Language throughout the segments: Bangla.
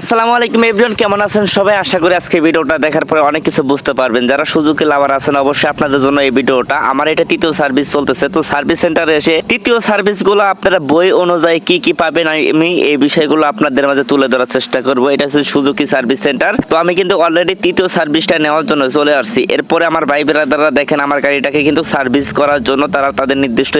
আসসালামু আলাইকুম এভরিওয়ান, কেমন আছেন সবাই? আশা করি আজকে ভিডিওটা দেখার পরে অনেক কিছু বুঝতে পারবেন। যারা সুজুকি লাভার আছেন, অবশ্যই আপনাদের জন্য এই ভিডিওটা। আমার এটা তৃতীয় সার্ভিস চলতেছে। তো সার্ভিস সেন্টারে এসে তৃতীয় সার্ভিসগুলো আপনারা বই অনুযায়ী কি কি পাবেন আমি এই বিষয়গুলো আপনাদের মাঝে তুলে ধরার চেষ্টা করব। এটা হচ্ছে সুজুকি সার্ভিস সেন্টার। তো আমি কিন্তু অলরেডি তৃতীয় সার্ভিসটা নেওয়ার জন্য চলে আসছি। এরপরে আমার ভাই ব্রাদাররা দেখেন, আমার গাড়িটাকে কিন্তু সার্ভিস করার জন্য তারা তাদের নির্দিষ্ট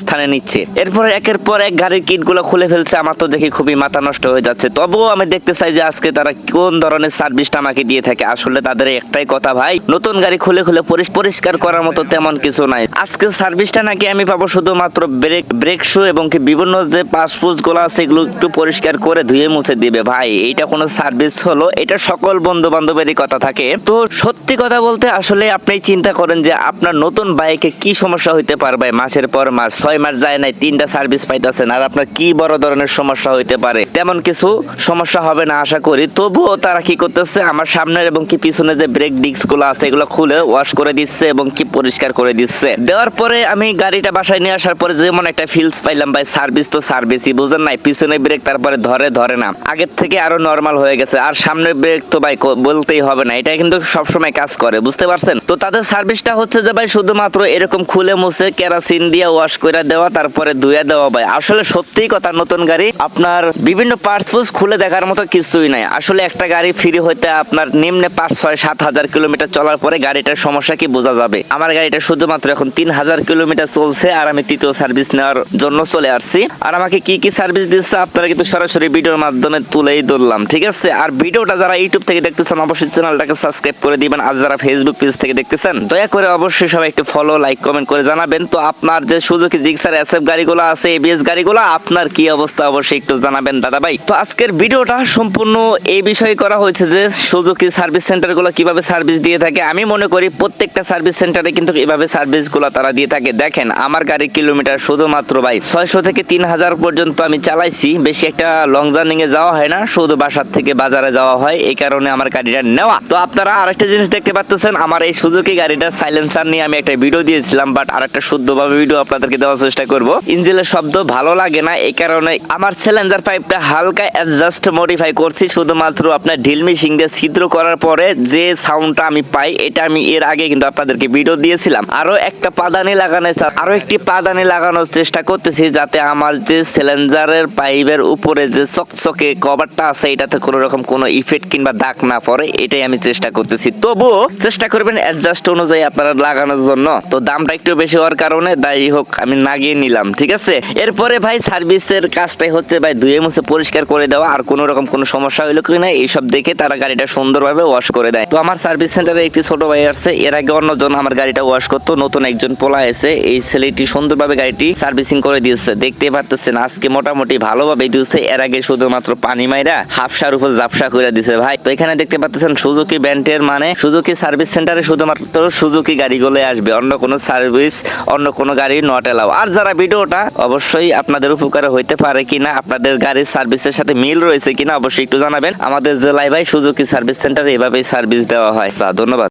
স্থানে নিচ্ছে। এরপরে একের পর এক গাড়ির কিটগুলো খুলে ফেলছে। আমার তো দেখে খুবই মাথা নষ্ট হয়ে যাচ্ছে। তবুও আমি দেখতে চাই যে আজকে তারা কোন ধরনের সার্ভিসটা আমাকে দিয়ে থাকে। আসলে তাদের একটাই কথা ভাই, নতুন গাড়ি খুলে খুলে পরিষ্কার করার মতো তেমন কিছু নাই। আজকে সার্ভিসটা নাকি আমি পাবো শুধুমাত্র ব্রেক ব্রেক শু এবং কি বিভিন্ন যে পাসপোর্টগুলো আছে এগুলো একটু পরিষ্কার করে ধুয়ে মুছে দিবে ভাই। এইটা কোনো সার্ভিস হলো? এটা সকল বন্ধু বান্ধবেরই কথা থাকে। তো সত্যি কথা বলতে আসলে আপনি চিন্তা করেন যে আপনার নতুন বাইকে কি সমস্যা হইতে পারবে মাসের পর মাস, ছয় মাস যায় নাই, তিনটা সার্ভিস পাইতেছেন। আর আপনার কি বড় ধরনের সমস্যা হইতে পারে? তেমন কিছু সমস্যা হবে না, আশা করি। তবুও তারা কি করতেছে, আমার সামনের এবং কি পিছনে যে ব্রেক ডিস্কগুলো আছে, এগুলো খুলে ওয়াশ করে দিচ্ছে এবং কি পরিষ্কার করে দিচ্ছে। দেওয়ার পরে আমি গাড়িটা বাসায় নিয়ে আসার পরে যেমন একটা ফিলস পাইলাম, ভাই সার্ভিস তো সার্ভিসই বুঝেন নাই? পিছনে ব্রেক তারপরে ধরে ধরে না। আগের থেকে আরও নর্মাল হয়ে গেছে, আর সামনের ব্রেক তো, ভাই বলতেই হবে না। এটা কিন্তু সবসময় কাজ করে, বুঝতে পারছেন? তো তাদের সার্ভিসটা হচ্ছে যে, ভাই, শুধুমাত্র এরকম খুলে মুছে কেরাসিন দিয়ে ওয়াশ করে দেওয়া, তারপরে ধুয়ে দেওয়া, ভাই। আসলে সত্যিই কথা, নতুন গাড়ি, আপনার বিভিন্ন পার্টস খুলে দেখার মতো কিছুই নাই। আসলে একটা গাড়ি ফ্রি হইতে আপনার নিম্নে পাঁচ, ছয়, সাত হাজার কিলোমিটার চলার পরে গাড়িটার সমস্যা কি বোঝা যাবে? আমার গাড়িটা শুধুমাত্র এখন তিন হাজার কিলোমিটার চলছে আর আমি তৃতীয় সার্ভিস নেওয়ার জন্য চলে আসছি। আর আমাকে কি কি সার্ভিস দিচ্ছে আপনারা কিন্তু সরাসরি ভিডিওর মাধ্যমে তুলেই ধরলাম, ঠিক আছে? আর ভিডিওটা যারা ইউটিউব থেকে দেখতেছেন, অবশ্যই চ্যানেলটাকে সাবস্ক্রাইব করে দিবেন। আর যারা ফেসবুক পেজ থেকে দেখতেছেন, দয়া করে অবশ্যই সবাই একটু ফলো লাইক কমেন্ট করে জানাবেন। তো আপনার যে সুজুকি জিক্সার এসএফ গাড়িগুলো আছে এবিএস গাড়িগুলো, আপনার কি অবস্থা অবশ্যই একটু জানাবেন দাদা ভাই তো আজকের ভিডিওটা সম্পূর্ণ এই বিষয়ে করা হয়েছে যে সুজুকি সার্ভিস সেন্টারগুলো কীভাবে সার্ভিস দিয়ে থাকে। আমি মনে করি প্রত্যেকটা সার্ভিস সেন্টারে কিন্তু এভাবে সার্ভিসগুলো তারা দিয়ে থাকে। দেখেন, আমার গাড়ির কিলোমিটার শুধুমাত্র ভাই ছয়শো থেকে তিন হাজার পর্যন্ত আমি চালাইছি। বেশি একটা লং জার্নিংয়ে যাওয়া হয় না, শুধু বাসার থেকে বাজারে যাওয়া হয়। এই কারণে আমার গাড়িটা নেওয়া। তো আপনারা আরেকটা জিনিস দেখতে পাচ্ছেন আমার এই সুজুকি গাড়িটার সাইলেন্সার নিয়ে আমি একটা ভিডিও দিয়েছিলাম বাট আর একটা শুদ্ধভাবে ভিডিও আপনাদেরকে দেওয়ার চেষ্টা করব। ইঞ্জিনের শব্দ ভালো লাগে না, এই কারণে আমার সিলিন্ডার পাইপটা হালকা অ্যাডজাস্ট মডিফাই করছি, শুধুমাত্র আপনার ঢিল মিশিং দিয়ে ছিদ্র করার পরে যে সাউন্ডটা আমি পাই, এটা আমি এর আগে কিন্তু আপনাদেরকে ভিডিও দিয়েছিলাম। আরও একটা পাদানি লাগানো আরও একটি পাদানি লাগানোর চেষ্টা করতেছি যাতে আমার যে সিলিন্ডারের পাইপের উপরে যে চকচকে কভারটা আছে, এটাতে কোনো রকম কোনো ইফেক্ট কিংবা দাগ না পড়ে, এটাই আমি চেষ্টা করতেছি। তবুও চেষ্টা করবেন অ্যাডজাস্ট অনুযায়ী আপনারা লাগানোর জন্য। তো দামটা একটু বেশি হওয়ার কারণে যাই হোক, আমি নাগিয়ে নিলাম, ঠিক আছে? এরপরে ভাই সার্ভিসের কাজটাই হচ্ছে ভাই ধুয়ে মুছে পরিষ্কার করে দেওয়া, আর কোনো রকম কোনো সমস্যা হইল কিনা এইসব দেখে তারা গাড়িটা সুন্দরভাবে ওয়াশ করে দেয়। তো আমার সার্ভিস সেন্টারে একটি ছোট ভাই আসছে, এর আগে অন্যজন আমার গাড়িটা ওয়াশ করতো, নতুন একজন পোলা এসে এই ছেলেটি সুন্দরভাবে গাড়িটি সার্ভিসিং করে দিয়েছে। দেখতে পাচ্ছেন আজকে মোটামুটি ভালোভাবে দিয়েছে, এর আগে শুধুমাত্র পানি মাইরা হাফসার উপর জাপসা করে দিছে ভাই। তো এখানে দেখতে পাচ্ছেন সুজুকি ব্যান্ডের মানে সুজুকি সার্ভিস সেন্টারে শুধুমাত্র সুজুকি গাড়িগুলো আসবে, অন্য কোনো সার্ভিস অন্য কোনো গাড়ি নট এলাও আর যারা ভিডিওটা অবশ্যই আপনাদের উপকারে হইতে পারে কিনা, আপনাদের গাড়ির সার্ভিসের সাথে মিল রয়েছে কিনা অবশ্যই একটু জানাবেন। আমাদের জেলায় ভাই সুজুকি সার্ভিস সেন্টারে এভাবেই সার্ভিস দেওয়া হয়। ধন্যবাদ।